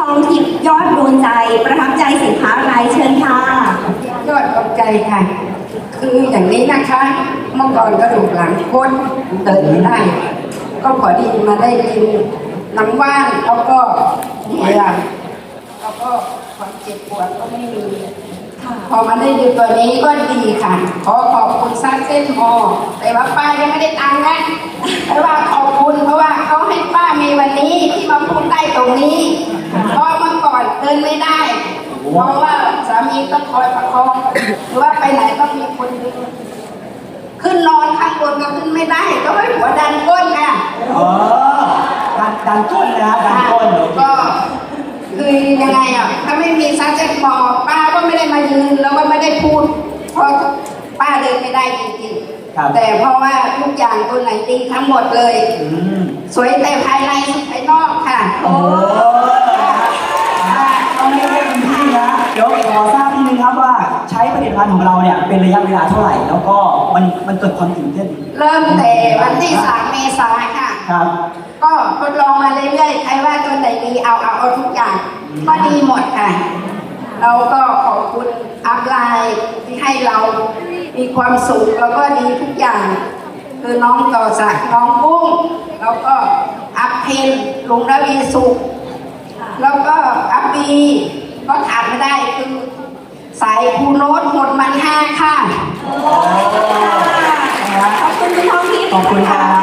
ทองทิพย์ยอดดวงใจ ประทับใจสินค้าอะไรเชิญค่ะยอดขอบใจค่ะ คืออย่างนี้นะคะเมื่อก่อนกระดูกหลังโคตรเดินไม่ได้ ก็พอดีมาได้กินน้ำว่านแล้วก็เหียแล้วก็ความเจ็บปวดก็ไม่มีพอมาได้ดูตัวนี้ก็ดีค่ะ ขอขอบคุณซักเส้นมอแต่ว่าป้ายังไม่ได้ตังค์นะแต่ว่าขอบคุณเพราะว่าเขาให้ป้ามีวันนี้ที่มาพูดได้ตรงนี้ เพราะเมื่อก่อนเดินไม่ได้ เพราะว่าสามีต้องคอยประคองหรือว่าไปไหนต้องมีคนดึงขึ้นนอนข้างบนก็ขึ้นไม่ได้ก็ให้หัวดันก้นค่ะอ๋อดันดันก้นนะดันก้นก็คือยังไงอะถ้าไม่มีซักเซ็ตหมอป้าก็ไม่ได้มายืนแล้วก็ไม่ได้พูดเพราะป้าเดินไม่ได้จริงครับๆแต่เพราะว่าทุกอย่างตัวไหนดีทั้งหมดเลยอืมสวยแต่ภายในภายนอกค่ะโอ้ต้องไม่ได้คุณพี่นะ เดี๋ยวขอทราบนิดนึงครับว่าใช้ผลิ ตภัณฑ์ของเราเนี่ยเป็นระยะเวลาเท่าไหร่ แล้วก็มันมันเกิดความตื่นเต้นเริ่มแต่วันที่สามเมษาค่ะ ครับ ก็ทดลองมาเรื่อยๆใครว่าตัวไหนดีเอาเอาเอาทุกอย่าง ก็ดีหมดค่ะ เราก็ขอบคุณอัพไลน์ที่ให้เรามีความสุขแล้วก็ดีทุกอย่าง คือน้องต่อสักดิ์น้องกุ้งแล้วก็อัพเพนลุงระวีสุข แล้วก็อัพบีก็ขาดไม่ได้คือ สายภูโนตหมดมันห้าค่ะ ขอบคุณคุณทองทิพย์ ขอบคุณครับ